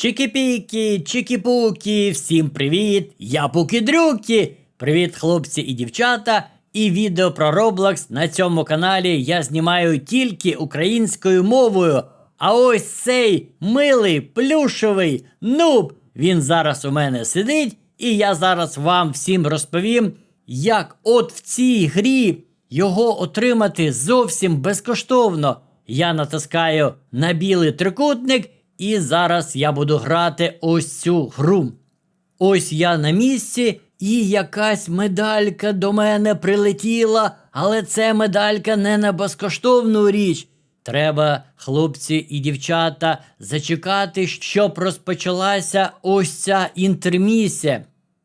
Чики-піки, чики-пуки, всім привіт! Я Пуки-дрюки! Привіт, хлопці і дівчата! І відео про Roblox на цьому каналі я знімаю тільки українською мовою. А ось цей милий плюшевий нуб, він зараз у мене сидить, і я зараз вам всім розповім, як от в цій грі його отримати зовсім безкоштовно. Я натискаю на білий трикутник, і зараз я буду грати ось цю гру. Ось я на місці, і якась медалька до мене прилетіла, але це медалька не на безкоштовну річ. Треба, хлопці і дівчата, зачекати, щоб розпочалася ось ця інтермісія.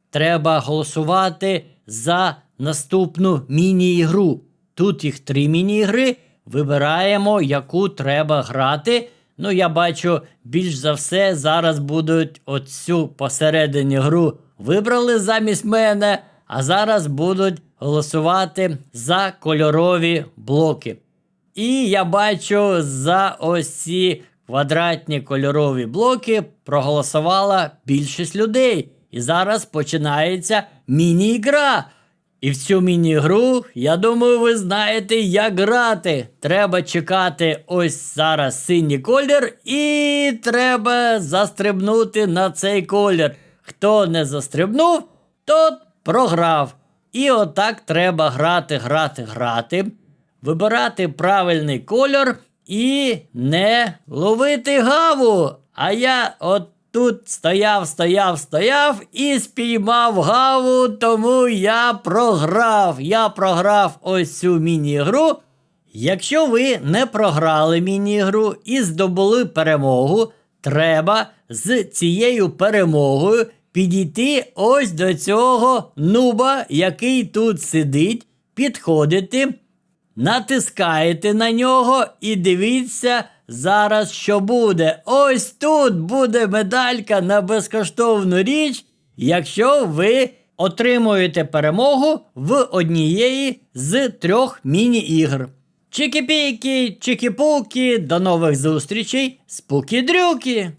Треба голосувати за наступну міні-ігру. Тут їх три міні-ігри. Вибираємо, яку треба грати. Ну, я бачу, більш за все зараз будуть оцю посередині гру вибрали замість мене, а зараз будуть голосувати за кольорові блоки. І я бачу за ось ці квадратні кольорові блоки проголосувала більшість людей. І зараз починається міні-гра. І в цю міні-гру, я думаю, ви знаєте, як грати. Треба чекати ось зараз синій колір, і треба застрибнути на цей колір. Хто не застрибнув, тот програв. І отак треба грати, грати, грати, вибирати правильний кольор і не ловити гаву. А я от тут стояв, стояв, стояв і спіймав гаву, тому я програв. Я програв ось цю міні-гру. Якщо ви не програли міні-гру і здобули перемогу, треба з цією перемогою підійти ось до цього нуба, який тут сидить, підходити, натискаєте на нього і дивіться зараз, що буде. Ось тут буде медалька на безкоштовну річ, якщо ви отримуєте перемогу в однієї з трьох міні-ігр. Чики-піки, до нових зустрічей, спуки-дрюки!